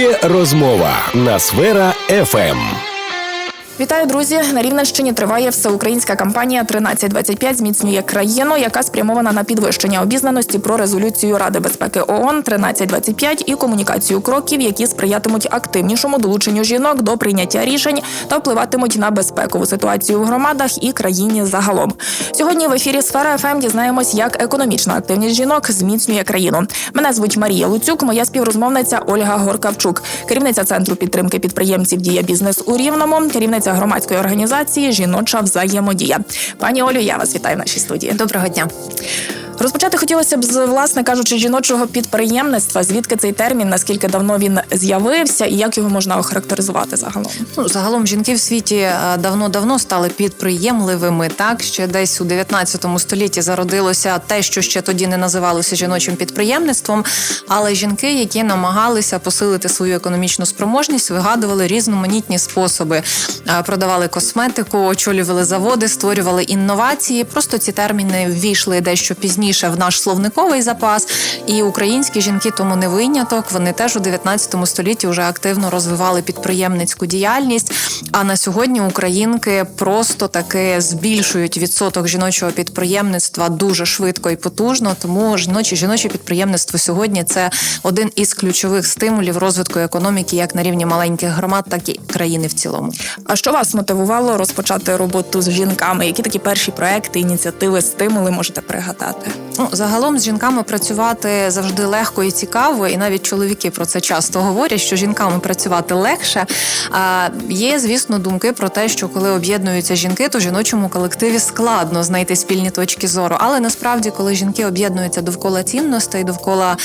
Є розмова на сфера. ФМ. Вітаю, друзі! На Рівненщині триває всеукраїнська кампанія «1325 зміцнює країну, яка спрямована на підвищення обізнаності про резолюцію Ради безпеки ООН 1325 і комунікацію кроків, які сприятимуть активнішому долученню жінок до прийняття рішень та впливатимуть на безпекову ситуацію в громадах і країні загалом. Сьогодні в ефірі Сфера ФМ дізнаємось, як економічна активність жінок зміцнює країну. Мене звуть Марія Луцюк, моя співрозмовниця Ольга Горкавчук, керівниця центру підтримки підприємців Дія бізнес у Рівному, керівниця громадської організації Жіноча взаємодія. Пані Олю, я вас вітаю в нашій студії. Доброго дня. Розпочати хотілося б з власне кажучи жіночого підприємництва. Звідки цей термін? Наскільки давно він з'явився, і як його можна охарактеризувати загалом? Ну, загалом жінки в світі е, давно-давно стали підприємливими. Так ще десь у 19 столітті зародилося те, що ще тоді не називалося жіночим підприємництвом. Але жінки, які намагалися посилити свою економічну спроможність, вигадували різноманітні способи. Е, Продавали косметику, очолювали заводи, створювали інновації. Просто ці терміни ввійшли дещо пізніше в наш словниковий запас. І українські жінки тому не виняток. Вони теж у 19 столітті вже активно розвивали підприємницьку діяльність. А на сьогодні українки просто таки збільшують відсоток жіночого підприємництва дуже швидко і потужно. Тому жіноче жіноче підприємництво сьогодні це один із ключових стимулів розвитку економіки, як на рівні маленьких громад, так і країни в цілому. А що вас мотивувало розпочати роботу з жінками? Які такі перші проекти, ініціативи, стимули можете пригадати? Ну, загалом з жінками працювати завжди легко і цікаво, і навіть чоловіки про це часто говорять, що жінками працювати легше. А є, звісно, думки про те, що коли об'єднуються жінки, то жіночому колективі складно знайти спільні точки зору. Але насправді, коли жінки об'єднуються довкола цінностей, довкола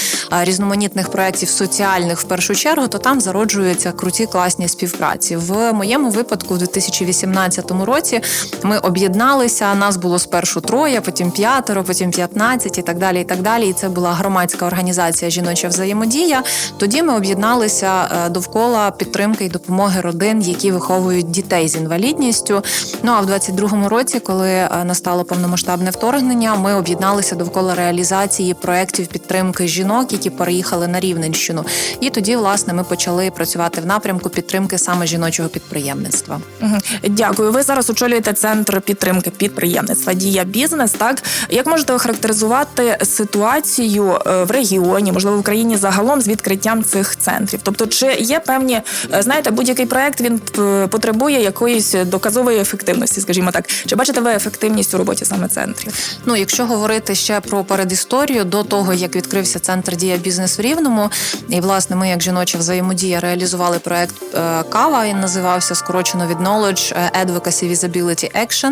різноманітних проєктів соціальних в першу чергу, то там зароджуються круті класні співпраці. В моєму випадку, в 2018 році, ми об'єдналися. Нас було спершу троє, потім п'ятеро, потім 15 і так далі. І так далі. І це була громадська організація Жіноча взаємодія. Тоді ми об'єдналися е, довкола підтримки і допомоги родин, які виховують дітей з інвалідністю. Ну а в 22-му році, коли е, настало повномасштабне вторгнення, ми об'єдналися довкола реалізації проєктів підтримки жінок, які переїхали на Рівненщину. І тоді, власне, ми почали працювати в напрямку підтримки саме жіночого підприємництва. Дякую. Ви зараз очолюєте центр підтримки підприємництва Дія бізнес. Так як можете охарактеризувати ситуацію е, в регіоні, можливо, в країні загалом з відкриттям цих центрів? Тобто, чи є певні, е, знаєте, будь-який проект він е, потребує якоїсь доказової ефективності, скажімо так. Чи бачите ви ефективність у роботі саме центрів? Ну, якщо говорити ще про передісторію до того, як відкрився центр дія бізнес в Рівному, і власне ми, як жіноча взаємодія, реалізували проект Кава. Він називався скорочено від Knowledge Advocacy Visibility Action.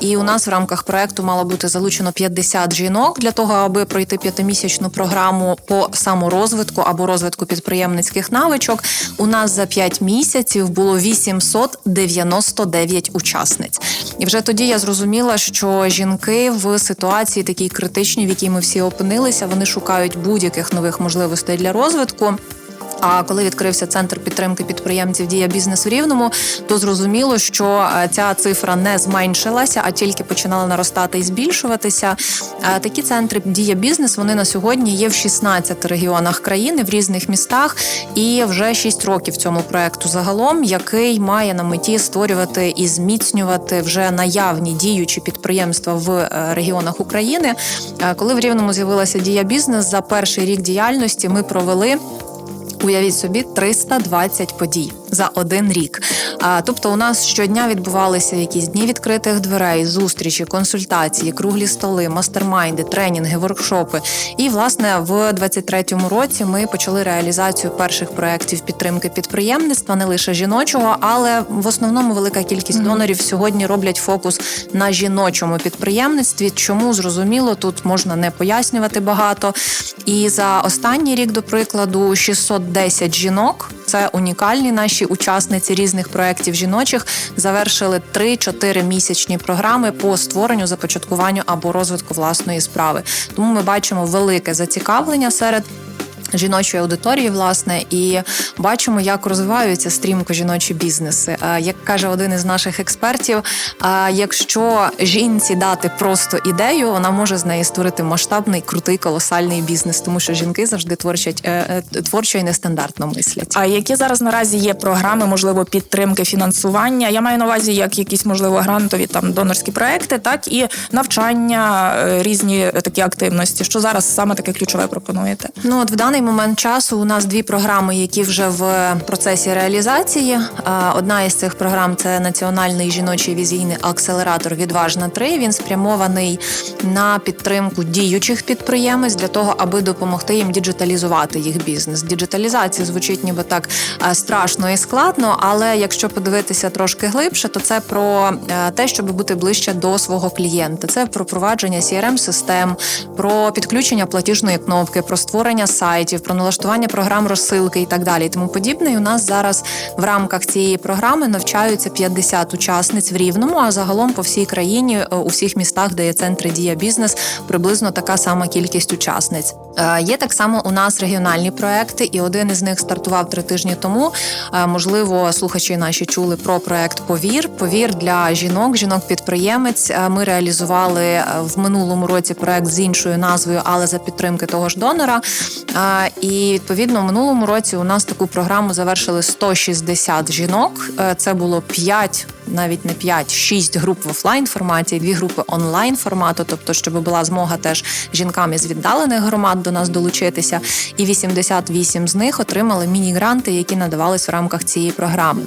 І у нас в рамках проекту мало бути залучено 50 жінок для того, аби пройти п'ятимісячну програму по саморозвитку або розвитку підприємницьких навичок. У нас за 5 місяців було 899 учасниць. І вже тоді я зрозуміла, що жінки в ситуації такій критичній, в якій ми всі опинилися, вони шукають будь-яких нових можливостей для розвитку. А коли відкрився центр підтримки підприємців Дія бізнес в Рівному, то зрозуміло, що е, ця цифра не зменшилася, а тільки починала наростати і збільшуватися. Е, Такі центри Дія бізнес вони на сьогодні є в 16 регіонах країни в різних містах, і вже 6 років цьому проекту загалом, який має на меті створювати і зміцнювати вже наявні діючі підприємства в е, регіонах України. Коли в Рівному з'явилася Дія бізнес за перший рік діяльності, ми провели. Уявіть собі 320 подій за один рік. А, тобто, у нас щодня відбувалися якісь дні відкритих дверей, зустрічі, консультації, круглі столи, мастермайнди, тренінги, воркшопи. І власне в 23-му році ми почали реалізацію перших проєктів підтримки підприємництва, не лише жіночого, але в основному велика кількість донорів сьогодні роблять фокус на жіночому підприємництві. Чому зрозуміло, тут можна не пояснювати багато. І за останній рік, до прикладу, 610 жінок. Це унікальні наші учасниці різних проєктів жіночих. Завершили 3-4 місячні програми по створенню, започаткуванню або розвитку власної справи. Тому ми бачимо велике зацікавлення серед Жіночої аудиторії, власне, і бачимо, як розвиваються стрімко жіночі бізнеси. Е, Як каже один із наших експертів, е, якщо жінці дати просто ідею, вона може з неї створити масштабний, крутий, колосальний бізнес, тому що жінки завжди творчать е, творчо і нестандартно мислять. А які зараз наразі є програми, можливо, підтримки фінансування? Я маю на увазі як якісь можливо грантові там донорські проекти, так і навчання, різні такі активності. Що зараз саме таке ключове пропонуєте? Ну от в даний момент часу у нас дві програми, які вже в процесі реалізації. Одна із цих програм це національний жіночий візійний акселератор Відважна 3 Він спрямований на підтримку діючих підприємець для того, аби допомогти їм діджиталізувати їх бізнес. Діджиталізація звучить ніби так е, страшно і складно, але якщо подивитися трошки глибше, то це про е, те, щоб бути ближче до свого клієнта. Це про провадження crm систем про підключення платіжної кнопки, про створення сайтів, про налаштування програм розсилки і так далі. І тому подібне. І у нас зараз в рамках цієї програми навчаються 50 учасниць в рівному. А загалом по всій країні, е, у всіх містах, де є центри дія бізнес, приблизно така сама кількість учасниць. Е, Є так само у нас регіональні проекти, і один із них стартував три тижні тому. Е, Можливо, слухачі наші чули про проект Повір. Повір для жінок, жінок-підприємець. Ми реалізували в минулому році проект з іншою назвою, але за підтримки того ж донора. І відповідно в минулому році у нас таку програму завершили 160 жінок. Е, Це було 5 навіть не 5, 6 груп в офлайн форматі, дві групи онлайн формату, тобто, щоб була змога теж жінкам із віддалених громад до нас долучитися. І 88 з них отримали міні-гранти, які надавались в рамках цієї програми.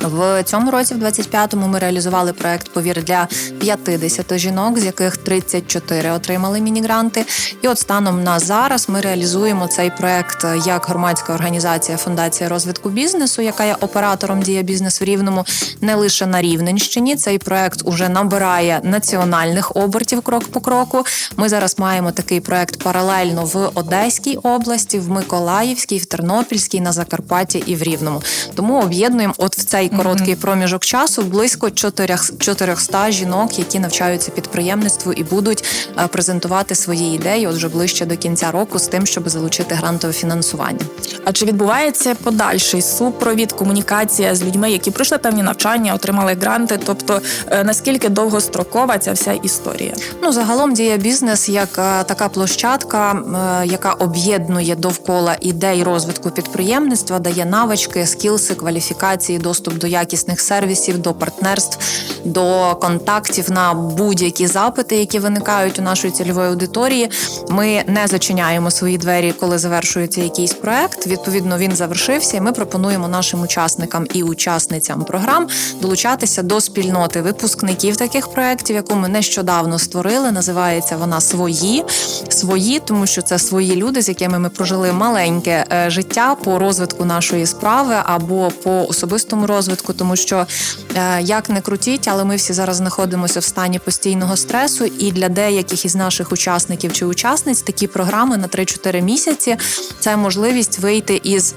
В цьому році, в 25-му, ми реалізували проект Повір для 50 жінок, з яких 34 отримали міні-гранти. І от станом на зараз ми реалізуємо цей проект як громадська організація Фундація розвитку бізнесу, яка є оператором дія бізнес в Рівному, не лише на Рівненщині. Цей проект уже набирає національних обертів крок по кроку. Ми зараз маємо такий проект паралельно в Одеській області, в Миколаївській, в Тернопільській, на Закарпатті і в Рівному. Тому об'єднуємо от в цей короткий проміжок часу близько 400 жінок, які навчаються підприємництву і будуть е, презентувати свої ідеї от вже ближче до кінця року з тим, щоб залучити грантове фінансування. А чи відбувається подальший супровід, комунікація з людьми, які пройшли певні навчання, отримали гранти? Тобто е, наскільки довгострокова ця вся історія? Ну, загалом діє бізнес як е, така площадка, яка об'єднує довкола ідей розвитку підприємництва, дає навички, скілси, кваліфікації, доступ до якісних сервісів, до партнерств, до контактів на будь-які запити, які виникають у нашої цільової аудиторії. Ми не зачиняємо свої двері, коли завершується якийсь проект. Відповідно, він завершився, і ми пропонуємо нашим учасникам і учасницям програм долучатися до спільноти випускників таких проєктів, яку ми нещодавно створили. Називається вона свої свої, тому що це свої люди, з якими ми прожили маленьке е, життя по розвитку нашої справи або по особистому розвитку, тому що е, як не крутіть, але ми всі зараз знаходимося в стані постійного стресу, і для деяких із наших учасників чи учасниць такі програми на 3-4 місяці це можливість вийти із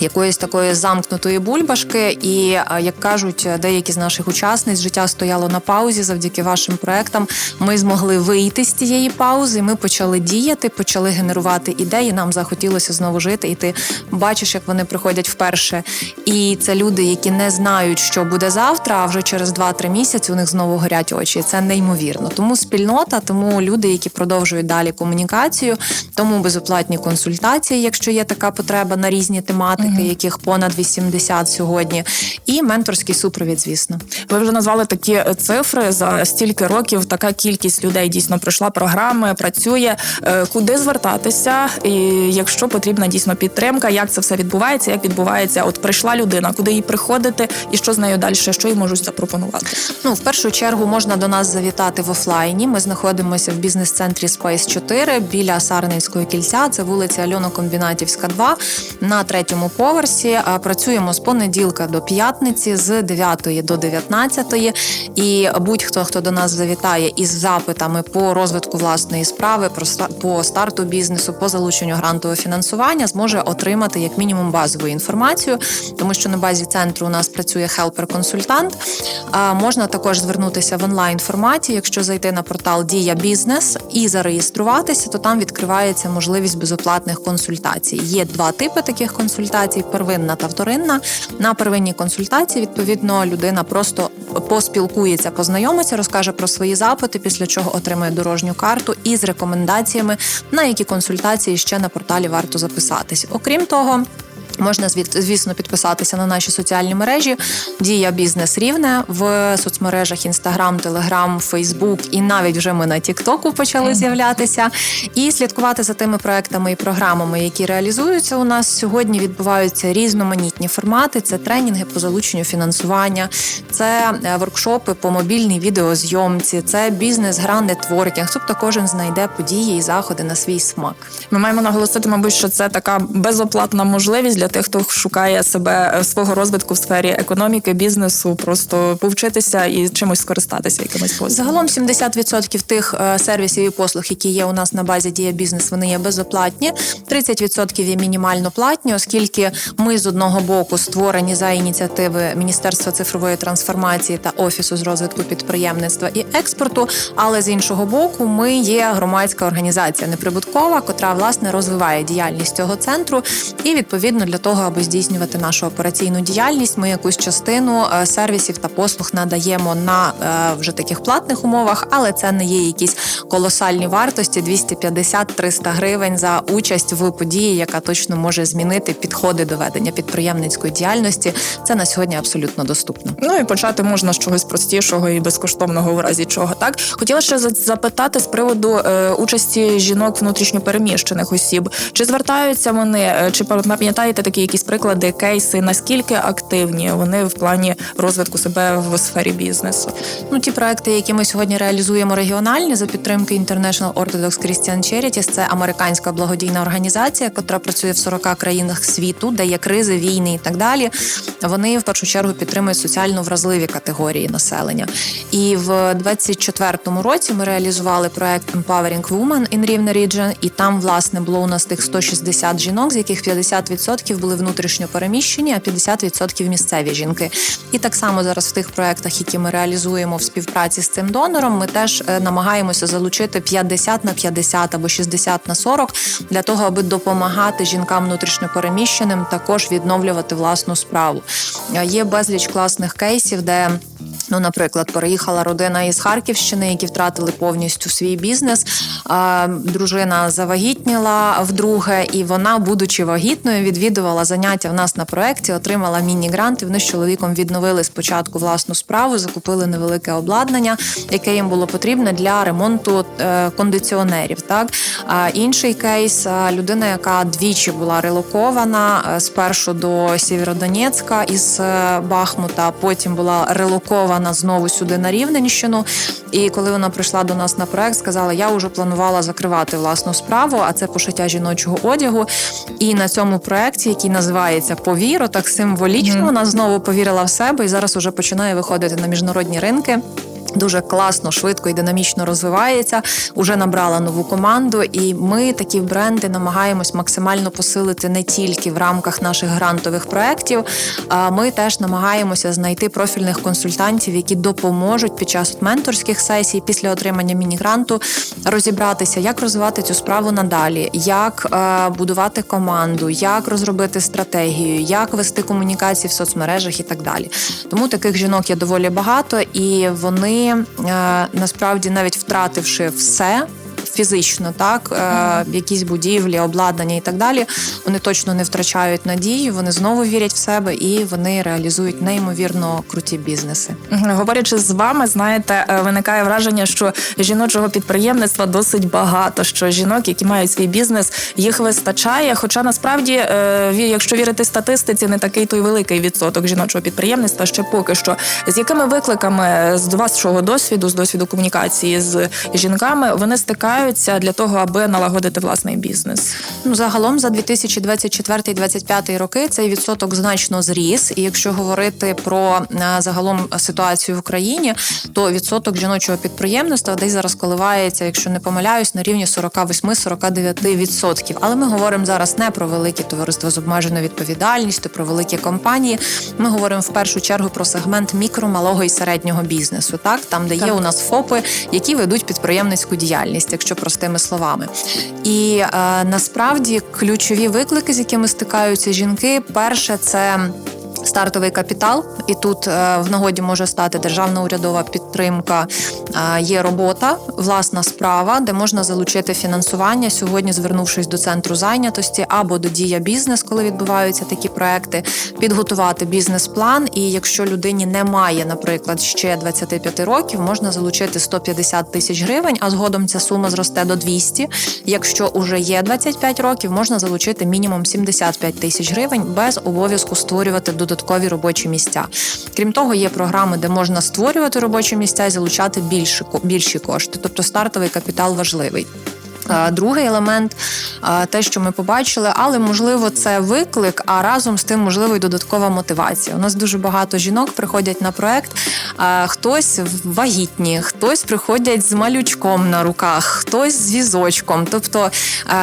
якоїсь такої замкнутої бульбашки, і як кажуть деякі з наших учасниць, життя стояло на паузі завдяки вашим проектам. Ми змогли вийти з цієї паузи. Ми почали діяти, почали генерувати ідеї. Нам захотілося знову жити, і ти бачиш, як вони приходять вперше. І це люди, які не знають, що буде завтра. А вже через 2-3 місяці у них знову горять очі. Це неймовірно. Тому спільнота, тому люди, які продовжують далі комунікацію, тому безоплатні консультації, якщо є така потреба на різні тематики, яких понад 80 сьогодні, і менторський супровід, звісно. Ви вже назвали такі е, цифри за стільки років. Така кількість людей дійсно пройшла програми, працює. Е, Куди звертатися, і якщо потрібна дійсно підтримка, як це все відбувається? Як відбувається? От прийшла людина, куди їй приходити, і що з нею далі, що їй можуть запропонувати? Ну, в першу чергу можна до нас завітати в офлайні. Ми знаходимося в бізнес-центрі Space 4 біля Сарненського кільця. Це вулиця Альона Комбінатівська, 2, на третьому поверсі. Працюємо з понеділка до п'ятниці, з 9 до 19. І будь-хто, хто до нас завітає із запитами по розвитку власної справи, по старту бізнесу, по залученню грантового фінансування, зможе отримати як мінімум базову інформацію, тому що на базі центру у нас працює хелпер-консультант. Можна також звернутися в онлайн форматі, якщо зайти на портал Дія Бізнес і зареєструватися, то там відкривається можливість безоплатних консультацій. Є два типи таких консультацій: первинна та вторинна. На первинній консультації відповідно людина просто поспілкується, познайомиться, розкаже про свої запити, після чого отримає дорожню карту із рекомендаціями, на які консультації ще на порталі варто записатись. Окрім того. Можна звісно підписатися на наші соціальні мережі Дія Бізнес Рівне в соцмережах Інстаграм, Телеграм, Фейсбук і навіть вже ми на Тіктоку почали з'являтися. І слідкувати за тими проектами і програмами, які реалізуються у нас сьогодні. Відбуваються різноманітні формати. Це тренінги по залученню фінансування, це е, воркшопи по мобільній відеозйомці, це бізнес, гра, нетворкінг. Тобто кожен знайде події і заходи на свій смак. Ми маємо наголосити, мабуть, що це така безоплатна можливість для тих, хто шукає себе е, свого розвитку в сфері економіки, бізнесу, просто повчитися і чимось скористатися якимось послугами. Загалом 70% тих е, сервісів і послуг, які є у нас на базі Дія Бізнес, вони є безоплатні. 30% є мінімально платні, оскільки ми з одного боку створені за ініціативи Міністерства цифрової трансформації та офісу з розвитку підприємництва і експорту. Але з іншого боку, ми є громадська організація неприбуткова, котра власне розвиває діяльність цього центру. І відповідно для того, аби здійснювати нашу операційну діяльність, ми якусь частину е, сервісів та послуг надаємо на е, вже таких платних умовах, але це не є якісь колосальні вартості 250-300 гривень за участь в події, яка точно може змінити підходи до ведення підприємницької діяльності. Це на сьогодні абсолютно доступно. Ну і почати можна з чогось простішого і безкоштовного в разі чого. Так хотіла ще запитати з приводу е, участі жінок внутрішньопереміщених осіб. Чи звертаються вони, чи пам'ятаєте такі якісь приклади, кейси? Наскільки активні вони в плані розвитку себе в сфері бізнесу? Ну, ті проекти, які ми сьогодні реалізуємо регіональні за підтримки International Orthodox Christian Charities, це американська благодійна організація, яка працює в 40 країнах світу, де є кризи, війни і так далі. Вони в першу чергу підтримують соціально вразливі категорії населення. І в 24-му році ми реалізували проект Empowering Women in Rivne Region, і там власне було у нас тих 160 жінок, з яких 50% були внутрішньо переміщені, а 50% місцеві жінки. І так само зараз в тих проектах, які ми реалізуємо в співпраці з цим донором, ми теж е, намагаємося залучити 50 на 50 або 60 на 40 для того, аби допомагати жінкам внутрішньопереміщеним також відновлювати власну справу. Е, Є безліч класних кейсів, де Ну, наприклад, переїхала родина із Харківщини, які втратили повністю свій бізнес. Дружина завагітніла вдруге, і вона, будучи вагітною, відвідувала заняття в нас на проєкті, отримала міні-грант. І вони з чоловіком відновили спочатку власну справу, закупили невелике обладнання, яке їм було потрібне для ремонту е, кондиціонерів. Так інший кейс людина, яка двічі була релокована е, спершу до Сєвєродонецька із е, Бахмута, потім була релокована знову сюди на Рівненщину. І коли вона прийшла до нас на проект, сказала: я вже планувала закривати власну справу, а це пошиття жіночого одягу. І на цьому проекті, який називається Повіро, так символічно вона знову повірила в себе і зараз уже починає виходити на міжнародні ринки. Дуже класно, швидко і динамічно розвивається. Уже набрала нову команду, і ми такі бренди намагаємось максимально посилити не тільки в рамках наших грантових проєктів, а ми теж намагаємося знайти профільних консультантів, які допоможуть під час менторських сесій після отримання міні-гранту розібратися, як розвивати цю справу надалі, як е, будувати команду, як розробити стратегію, як вести комунікації в соцмережах і так далі. Тому таких жінок є доволі багато, і вони е, насправді навіть втративши все. Фізично, так е, якісь будівлі, обладнання і так далі. Вони точно не втрачають надію. Вони знову вірять в себе і вони реалізують неймовірно круті бізнеси. Говорячи з вами, знаєте, е, виникає враження, що жіночого підприємництва досить багато. Що жінок, які мають свій бізнес, їх вистачає. Хоча насправді, е, якщо вірити статистиці, не такий той великий відсоток жіночого підприємництва ще поки що. З якими викликами з вашого досвіду, з досвіду комунікації з жінками, вони стикаються, звертаються для того, аби налагодити власний бізнес? Ну, загалом за 2024-2025 роки цей відсоток значно зріс. І якщо говорити про е, загалом ситуацію в Україні, то відсоток жіночого підприємництва десь зараз коливається, якщо не помиляюсь, на рівні 48-49%. Але ми говоримо зараз не про великі товариства з обмеженою відповідальністю, про великі компанії. Ми говоримо в першу чергу про сегмент мікро, малого і середнього бізнесу. Так там, де є у нас ФОПи, які ведуть підприємницьку діяльність, якщо простими словами. І е, насправді ключові виклики, з якими стикаються жінки, перше це. Стартовий капітал, і тут е, в нагоді може стати державна урядова підтримка. Е, є робота, власна справа, де можна залучити фінансування. Сьогодні, звернувшись до центру зайнятості або до дія бізнес, коли відбуваються такі проекти, підготувати бізнес-план. І якщо людині немає, наприклад, ще 25 років, можна залучити 150 тисяч гривень, а згодом ця сума зросте до 200. Якщо уже є 25 років, можна залучити мінімум 75 тисяч гривень без обов'язку створювати додаткові робочі місця. Крім того, є програми, де можна створювати робочі місця і залучати більші, ко- більші кошти, тобто стартовий капітал важливий. Е, Другий елемент е, те, що ми побачили, але можливо це виклик, а разом з тим можливо і додаткова мотивація. У нас дуже багато жінок приходять на проект. е, Хтось вагітні, хтось приходять з малючком на руках, хтось з візочком. Тобто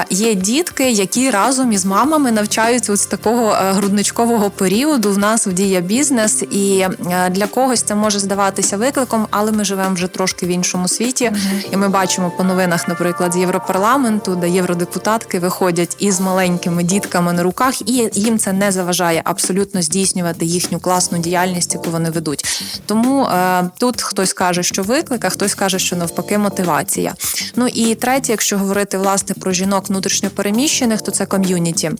є дітки, які разом із мамами навчаються з такого грудничкового періоду. В нас в дія бізнес, і для когось це може здаватися викликом, але ми живемо вже трошки в іншому світі, і ми бачимо по новинах, наприклад, з Європарламенту, де євродепутатки виходять із маленькими дітками на руках, і їм це не заважає абсолютно здійснювати їхню класну діяльність, яку вони ведуть. Тому е, тут хтось каже, що виклик, а хтось каже, що навпаки мотивація. Ну і третє, якщо говорити власне про жінок внутрішньопереміщених, то це ком'юніті.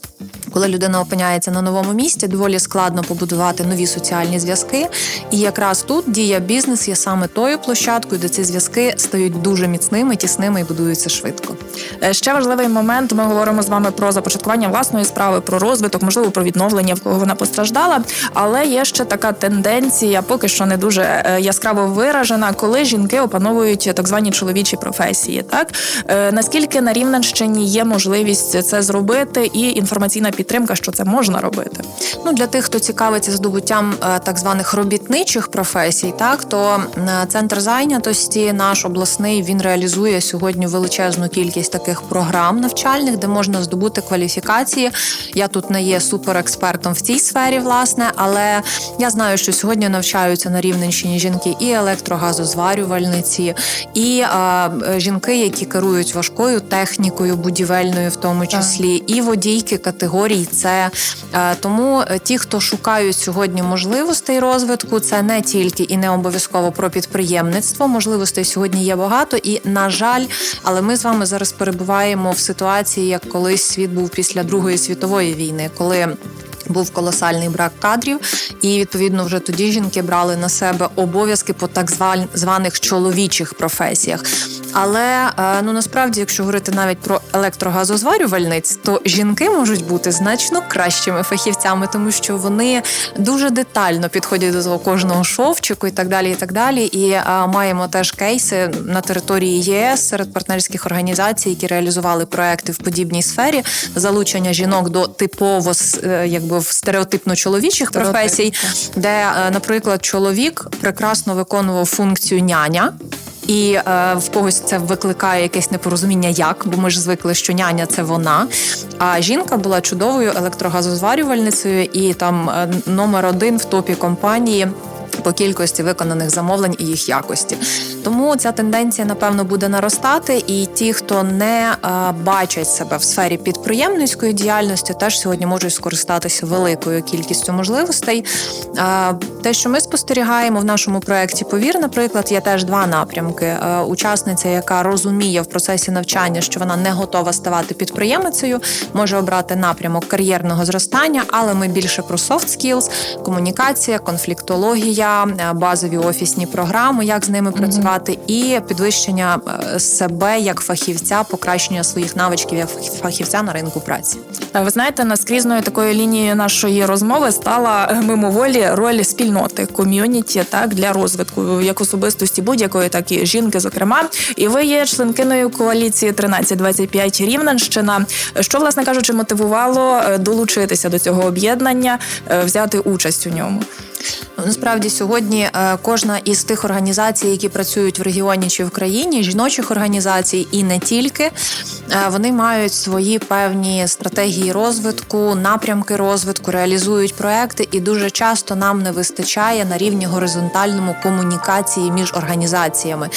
Коли людина опиняється на новому місці, доволі складно побудувати нові соціальні зв'язки. І якраз тут дія бізнес є саме тою площадкою, де ці зв'язки стають дуже міцними, тісними і будуються швидко. Е, Ще важливий момент. Ми говоримо з вами про започаткування власної справи, про розвиток, можливо, про відновлення, в кого вона постраждала. Але є ще така тенденція, поки що не дуже е, яскраво виражена, коли жінки опановують так звані чоловічі професії. Так Е, наскільки на Рівненщині є можливість це зробити, і інформаційна підтримка, що це можна робити. Ну для тих, хто цікавиться здобуттям так званих робітничих професій, так то центр зайнятості наш обласний він реалізує сьогодні величезну кількість таких програм навчальних, де можна здобути кваліфікації. Я тут не є суперекспертом в цій сфері, власне, але я знаю, що сьогодні навчаються на Рівненщині жінки і електрогазозварювальниці, і е, жінки, які керують важкою технікою, будівельною, в тому числі, і водійки категорій С. Е, Тому е, ті, хто шукають сьогодні можливостей розвитку, це не тільки і не обов'язково про підприємництво. Можливостей сьогодні є багато, і на жаль, але ми з вами зараз перебуваємо в ситуації, як колись світ був після Другої світової війни, коли. Був колосальний брак кадрів, і відповідно вже тоді жінки брали на себе обов'язки по так зван- званих чоловічих професіях. Але е, ну насправді, якщо говорити навіть про електрогазозварювальниць, то жінки можуть бути значно кращими фахівцями, тому що вони дуже детально підходять до того кожного шовчику і так далі. І так далі. І е, маємо теж кейси на території ЄС серед партнерських організацій, які реалізували проекти в подібній сфері залучення жінок до типово е, якби в стереотипно чоловічих Стереотип, професій, де, наприклад, чоловік прекрасно виконував функцію няня. І е, в когось це викликає якесь непорозуміння, як, бо ми ж звикли, що няня це вона. А жінка була чудовою електрогазозварювальницею і там е, номер один в топі компанії. По кількості виконаних замовлень і їх якості, тому ця тенденція напевно буде наростати. І ті, хто не е, бачать себе в сфері підприємницької діяльності, теж сьогодні можуть скористатися великою кількістю можливостей. Е, те, що ми спостерігаємо в нашому проєкті Повір, наприклад, є теж два напрямки: Е, учасниця, яка розуміє в процесі навчання, що вона не готова ставати підприємицею, може обрати напрямок кар'єрного зростання, але ми більше про soft skills, комунікація, конфліктологія, е, базові офісні програми, як з ними працювати, і підвищення е, себе як фахівця, покращення своїх навичків як фахівця на ринку праці. Ви знаєте, наскрізною такою лінією нашої розмови стала е, мимоволі роль спільноти ком'юніті так для розвитку як особистості будь-якої, так і жінки, зокрема. І ви є членкиною коаліції 1325 Рівненщина. Що, власне кажучи, мотивувало е, долучитися до цього об'єднання, е, взяти участь у ньому? Насправді сьогодні е, кожна із тих організацій, які працюють в регіоні чи в країні, жіночих організацій і не тільки, е, вони мають свої певні стратегії розвитку, напрямки розвитку, реалізують проекти, і дуже часто нам не вистачає на рівні горизонтальному комунікації між організаціями.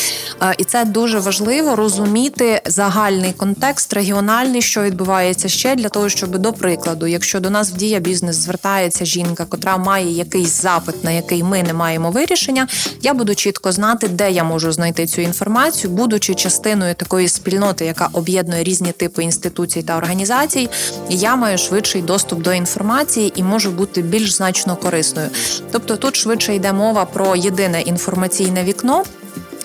Е, І це дуже важливо розуміти загальний контекст, регіональний, що відбувається ще для того, щоб до прикладу, якщо до нас в дія бізнес звертається жінка, котра має якийсь запит, на який ми не маємо вирішення, я буду чітко знати, де я можу знайти цю інформацію, будучи частиною такої спільноти, яка об'єднує різні типи інституцій та організацій. Я маю швидший доступ до інформації і можу бути більш значно корисною. Тобто, тут швидше йде мова про єдине інформаційне вікно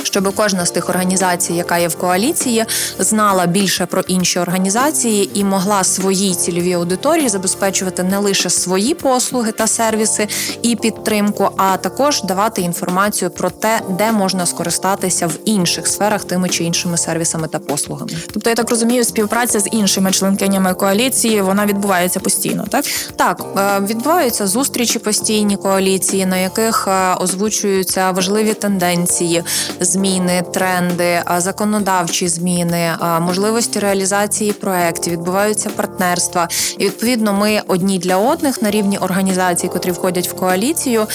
щоб кожна з тих організацій, яка є в коаліції, знала більше про інші організації і могла своїй цільовій аудиторії забезпечувати не лише свої послуги та сервіси і підтримку, а також давати інформацію про те, де можна скористатися в інших сферах тими чи іншими сервісами та послугами. Тобто, я так розумію, співпраця з іншими членкинями коаліції вона відбувається постійно, так? Так, е, відбуваються зустрічі постійні коаліції, на яких е, озвучуються важливі тенденції, зміни, тренди, е, законодавчі зміни, можливості реалізації проєктів, відбуваються партнерства. І відповідно, ми одні для одних на рівні організацій, котрі входять в коаліцію,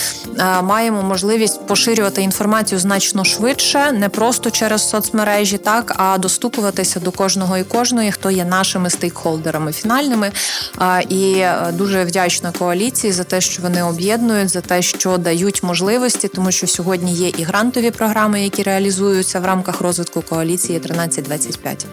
маємо можливість поширювати інформацію значно швидше, не просто через соцмережі, так а достукуватися до кожного і кожної, хто є нашими стейкхолдерами фінальними. І е, дуже вдячна коаліції за те, що вони об'єднують, за те, що дають можливості, тому що сьогодні є і грантові програми, які реалізуються в рамках розвитку коаліції 1325.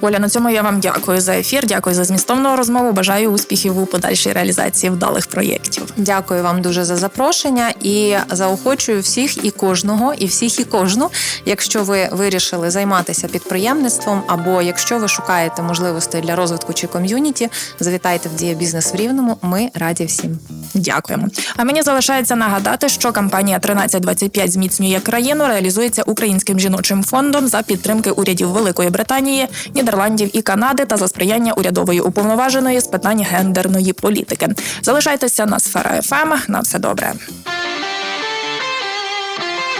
Оля, на цьому я вам дякую за ефір. Дякую за змістовну розмову. Бажаю успіхів у подальшій реалізації вдалих проєктів. Дякую вам дуже за запрошення і заохочую всіх і кожного, і всіх і кожну. Якщо ви вирішили займатися підприємництвом, або якщо ви шукаєте можливостей для розвитку чи ком'юніті, завітайте в Дія бізнес в Рівному. Ми раді всім. Дякуємо. А мені залишається нагадати, що кампанія 1325 зміцнює країну реалізується українським жіночим фондом за підтримки урядів Великої Британії, Нідерландів і Канади та за сприяння урядової уповноваженої з питань гендерної політики. Залишайтеся на сфера ФМ. На все добре.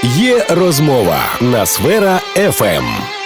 Є розмова на сфера FM.